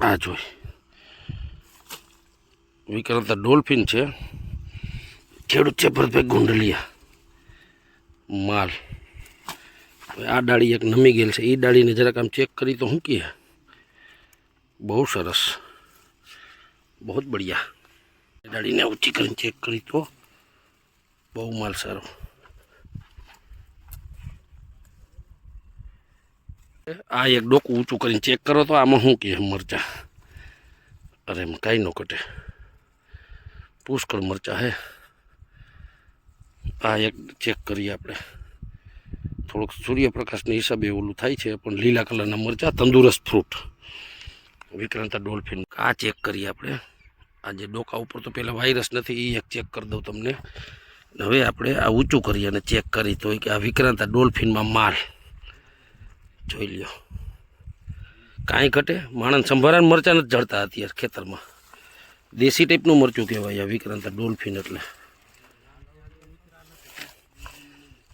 આ જોઈ. વિક્રાંતા ડોલ્ફિન છે. ખેડૂત છે ભરતભાઈ ગુંડલિયા. માલ. આ ડાળી એક નમી ગયેલ છે. એ ડાળીને જરાક આમ ચેક કરી તો શું કહે? બહુ સરસ. બહુ બઢિયા. ડાળીને ઊંચી કરીને ચેક કરી તો બહુ માલ સારો. આ એક ડોકું ઊંચું કરીને ચેક કરો તો આમાં શું કહે મરચા. અરે એમ કાંઈ ન કટે પુષ્કળ મરચા હે. આ એક ચેક કરીએ આપણે. થોડુંક સૂર્યપ્રકાશના હિસાબે ઓલું થાય છે, પણ લીલા કલરના મરચા, તંદુરસ્ત ફ્રૂટ વિક્રાંતા ડોલ્ફિન આ ચેક કરીએ આપણે. આ જે ડોકા ઉપર તો પહેલાં વાયરસ નથી એ એક ચેક કરી દઉં તમને. હવે આપણે આ ઊંચું કરીએ અને ચેક કરી તો કે આ વિક્રાંતા ડોલ્ફિનમાં માલ. જોઈ લ્યો. કાંઈ ઘટે? માણસ સંભારાને મરચાં નથી જળતા અત્યારે ખેતરમાં. દેશી ટાઈપનું મરચું કહેવાય આ વિક્રાંત ડોલ્ફિન એટલે.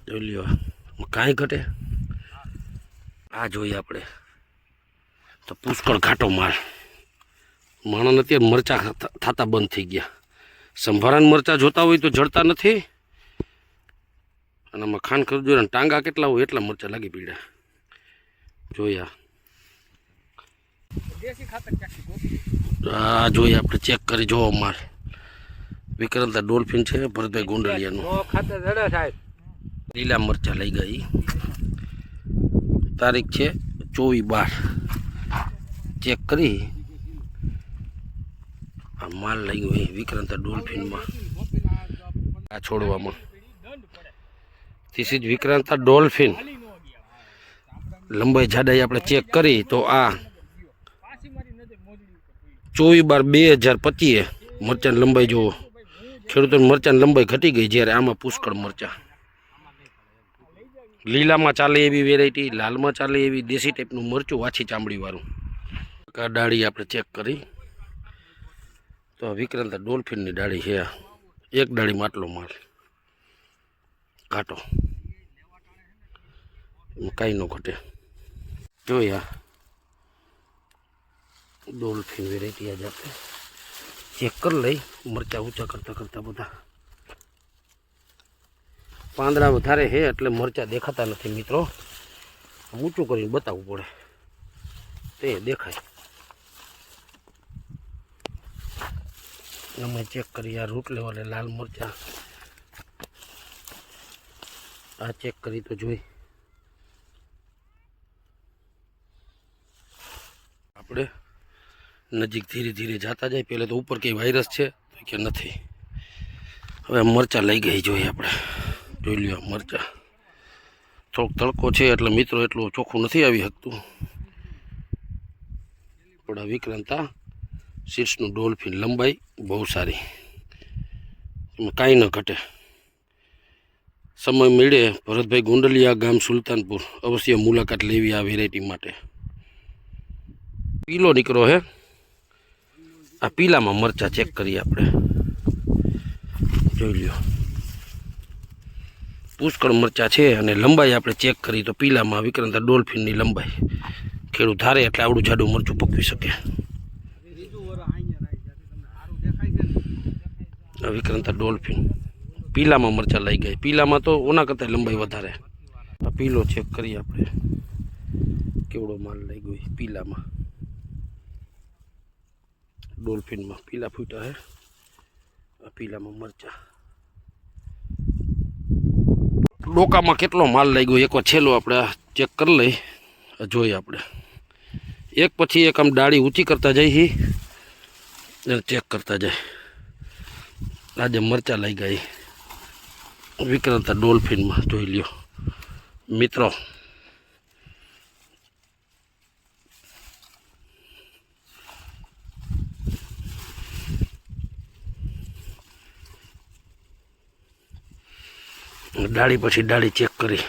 જોઈ લ્યો કાંઈ ઘટે? આ જોઈએ આપણે. તો પુષ્કળ ઘાટો માલ. માણસ અત્યારે મરચાં થતા બંધ થઈ ગયા. સંભારાન મરચાં જોતા હોય તો જડતા નથી. અને આમાં ખાન કરજો ને ટાંગા કેટલા હોય એટલા મરચાં લાગી પીડ્યા. જોયા. આ જોઈએ આપણે ચેક કરી જોવો માલ વિક્રાંતા ડોલ્ફિન છે ભરતભાઈ ગોંડલિયાનું. લીલા મરચાં લઈ ગઈ. તારીખ છે ચોવીસ બાર. ચેક કરી. આ માલ લઈ ગયો વિક્રાંતા ડોલ્ફિનમાં. આ છોડવામાં. This is Vikranta dolphin. લંબાઈ જાડાઈ આપણે ચેક કરી, તો આ ચોવીસ બાર બે હજાર પચીએ મરચાં લંબાઈ જુઓ. ખેડૂતોની મરચાં લંબાઈ ઘટી ગઈ જ્યારે આમાં પુષ્કળ મરચાં. લીલામાં ચાલે એવી વેરાયટી લાલમાં ચાલે એવી દેશી ટાઈપનું મરચું વાછી ચામડીવાળું. આ ડાળી આપણે ચેક કરી. તો વિક્રાંત ડોલ્ફિનની ડાળી છે. એક ડાળીમાં આટલો માલ. ઘાટો. કાંઈ ન ઘટે. જોયા ડોલ્ફિન વેરાયટી આજે આપણે ચેક કરી લઈ, મરચાં ઊંચા કરતાં કરતાં બધા. પાંદડા વધારે છે એટલે મરચાં દેખાતા નથી મિત્રો. ઊંચું કરીને બતાવવું પડે. તે દેખાય. અમે ચેક કરી આ રૂટ લેવાલે લાલ મરચાં. આ ચેક કરી તો જોઈ. આપણે નજીક ધીરે ધીરે જતા જાય. પહેલાં તો ઉપર કંઈ વાયરસ છે કે નથી. હવે મરચાં લઈ ગઈ જોઈએ આપણે. જોઈ લ્યો મરચાં. થોડોક તડકો છે એટલે મિત્રો એટલું ચોખ્ખું નથી આવી શકતું. થોડા વિક્રાંતા શીર્ષનું ડોલ્ફિન લંબાઈ બહુ સારી. એમાં કાંઈ ન ઘટે. સમય મળે. ભરતભાઈ ગુંડલિયા ગામ સુલતાનપુર. અવશ્ય મુલાકાત લેવી આ વેરાયટી માટે. પીલો નીકળો હે. આ પીલામાં મરચાં ચેક કરીએ આપણે. જોઈ લ્યો. પુષ્કળ મરચાં છે અને લંબાઈ આપણે ચેક કરી તો પીલામાં વિક્રાંત ડોલ્ફિનની લંબાઈ. ખેડૂત ધારે એટલે આવડું જાડું મરચું પકવી શકે. વિક્રાંતા ડોલ્ફિન. પીલામાં મરચાં લઈ ગઈ. પીલામાં તો ઓના કરતાં લંબાઈ વધારે. પીલો ચેક કરીએ આપણે. કેવડો માલ લઈ ગયો પીલામાં? ડોલ્ફિનમાં પીલા ફૂટા હે આ પીલામાં મરચાં ડોકામાં કેટલો માલ લઈ ગયો એકવાર છેલ્લો આપણે આ ચેક કરી લઈ આ જોઈએ આપણે એક પછી એક આમ ડાળી ઊંચી કરતા જઈ હી અને ચેક કરતા જાય આજે મરચાં લઈ ગઈ વિક્રાંતા ડોલ્ફિનમાં જોઈ લ્યો મિત્રો ડાળી પછી ડાળી ચેક કરી.